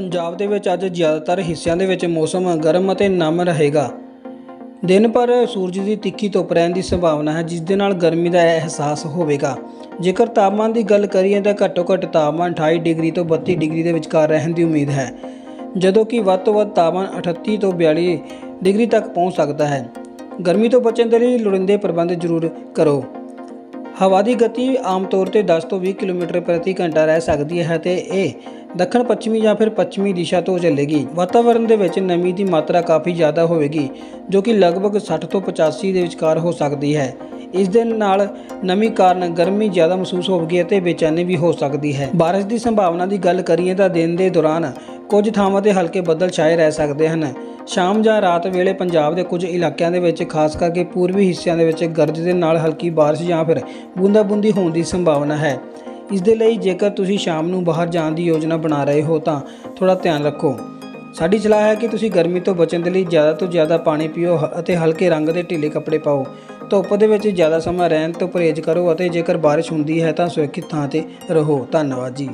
ਪੰਜਾਬ ਦੇ ਵਿੱਚ ਅੱਜ ਜ਼ਿਆਦਾਤਰ ਹਿੱਸਿਆਂ ਦੇ ਵਿੱਚ ਮੌਸਮ ਗਰਮ ਅਤੇ ਨਮ ਰਹੇਗਾ। ਦਿਨ ਭਰ ਸੂਰਜ ਦੀ ਤਿੱਖੀ ਧੁੱਪ ਰਹਿਣ ਦੀ ਸੰਭਾਵਨਾ ਹੈ, ਜਿਸ ਦੇ ਨਾਲ ਗਰਮੀ ਦਾ ਅਹਿਸਾਸ ਹੋਵੇਗਾ। ਜੇਕਰ ਤਾਪਮਾਨ ਦੀ ਗੱਲ ਕਰੀਏ ਤਾਂ ਘੱਟੋ ਘੱਟ ਤਾਪਮਾਨ 28 ਡਿਗਰੀ ਤੋਂ 32 ਡਿਗਰੀ ਦੇ ਵਿਚਕਾਰ ਰਹਿਣ ਦੀ ਉਮੀਦ ਹੈ, ਜਦੋਂ ਕਿ ਵੱਧ ਤੋਂ ਵੱਧ ਤਾਪਮਾਨ 38 ਤੋਂ 42 ਡਿਗਰੀ ਤੱਕ ਪਹੁੰਚ ਸਕਦਾ ਹੈ। ਗਰਮੀ ਤੋਂ ਬਚਣ ਦੇ ਲਈ ਲੋੜੀਂਦੇ ਪ੍ਰਬੰਧ ਜ਼ਰੂਰ ਕਰੋ। ਹਵਾ ਦੀ ਗਤੀ ਆਮ ਤੌਰ ਤੇ 10 ਤੋਂ 20 ਕਿਲੋਮੀਟਰ ਪ੍ਰਤੀ ਘੰਟਾ ਰਹਿ ਸਕਦੀ ਹੈ ਤੇ ਇਹ ਦੱਖਣ ਪੱਛਮੀ ਜਾਂ ਫਿਰ ਪੱਛਮੀ ਦਿਸ਼ਾ ਤੋਂ ਚੱਲੇਗੀ। ਵਾਤਾਵਰਣ ਦੇ ਵਿੱਚ ਨਮੀ ਦੀ ਮਾਤਰਾ ਕਾਫੀ ਜ਼ਿਆਦਾ ਹੋਵੇਗੀ, ਜੋ ਕਿ ਲਗਭਗ 60 ਤੋਂ 85 ਦੇ ਵਿਚਕਾਰ ਹੋ ਸਕਦੀ ਹੈ। ਇਸ ਦੇ ਨਾਲ ਨਮੀ ਕਾਰਨ ਗਰਮੀ ਜ਼ਿਆਦਾ ਮਹਿਸੂਸ ਹੋਵੇਗੀ ਅਤੇ ਬੇਚੈਨੀ ਵੀ ਹੋ ਸਕਦੀ ਹੈ। ਬਾਰਿਸ਼ ਦੀ ਸੰਭਾਵਨਾ ਦੀ ਗੱਲ ਕਰੀਏ ਤਾਂ ਦਿਨ ਦੇ ਦੌਰਾਨ ਕੁਝ ਥਾਵਾਂ ਤੇ ਹਲਕੇ ਬੱਦਲ ਛਾਏ ਰਹਿ ਸਕਦੇ ਹਨ। ਸ਼ਾਮ ਜਾਂ ਰਾਤ ਵੇਲੇ ਪੰਜਾਬ ਦੇ ਕੁਝ ਇਲਾਕਿਆਂ ਦੇ ਵਿੱਚ, ਖਾਸ ਕਰਕੇ ਪੂਰਬੀ ਹਿੱਸਿਆਂ ਦੇ ਵਿੱਚ ਗਰਜ ਦੇ ਨਾਲ ਹਲਕੀ ਬਾਰਿਸ਼ ਜਾਂ ਫਿਰ ਬੂੰਦਾਬੂੰਦੀ ਹੋਣ ਦੀ ਸੰਭਾਵਨਾ ਹੈ। ਇਸ ਦੇ ਲਈ ਜੇਕਰ ਤੁਸੀਂ ਸ਼ਾਮ ਨੂੰ ਬਾਹਰ ਜਾਣ ਦੀ ਯੋਜਨਾ ਬਣਾ ਰਹੇ ਹੋ ਤਾਂ ਥੋੜਾ ਧਿਆਨ ਰੱਖੋ। ਸਾਡੀ ਸਲਾਹ ਹੈ ਕਿ ਤੁਸੀਂ ਗਰਮੀ ਤੋਂ ਬਚਣ ਦੇ ਲਈ ਜ਼ਿਆਦਾ ਤੋਂ ਜ਼ਿਆਦਾ ਪਾਣੀ ਪੀਓ ਹ- ਅਤੇ ਹਲਕੇ ਰੰਗ ਦੇ ਢਿੱਲੇ ਕੱਪੜੇ ਪਾਓ। ਧੁੱਪ ਦੇ ਵਿੱਚ ਜ਼ਿਆਦਾ ਸਮਾਂ ਰਹਿਣ ਤੋਂ ਪਰਹੇਜ਼ ਕਰੋ ਅਤੇ ਜੇਕਰ ਬਾਰਿਸ਼ ਹੁੰਦੀ ਹੈ ਤਾਂ ਸੁਰੱਖਿਅਤ ਥਾਂ ਤੇ ਰਹੋ। ਧੰਨਵਾਦ ਜੀ।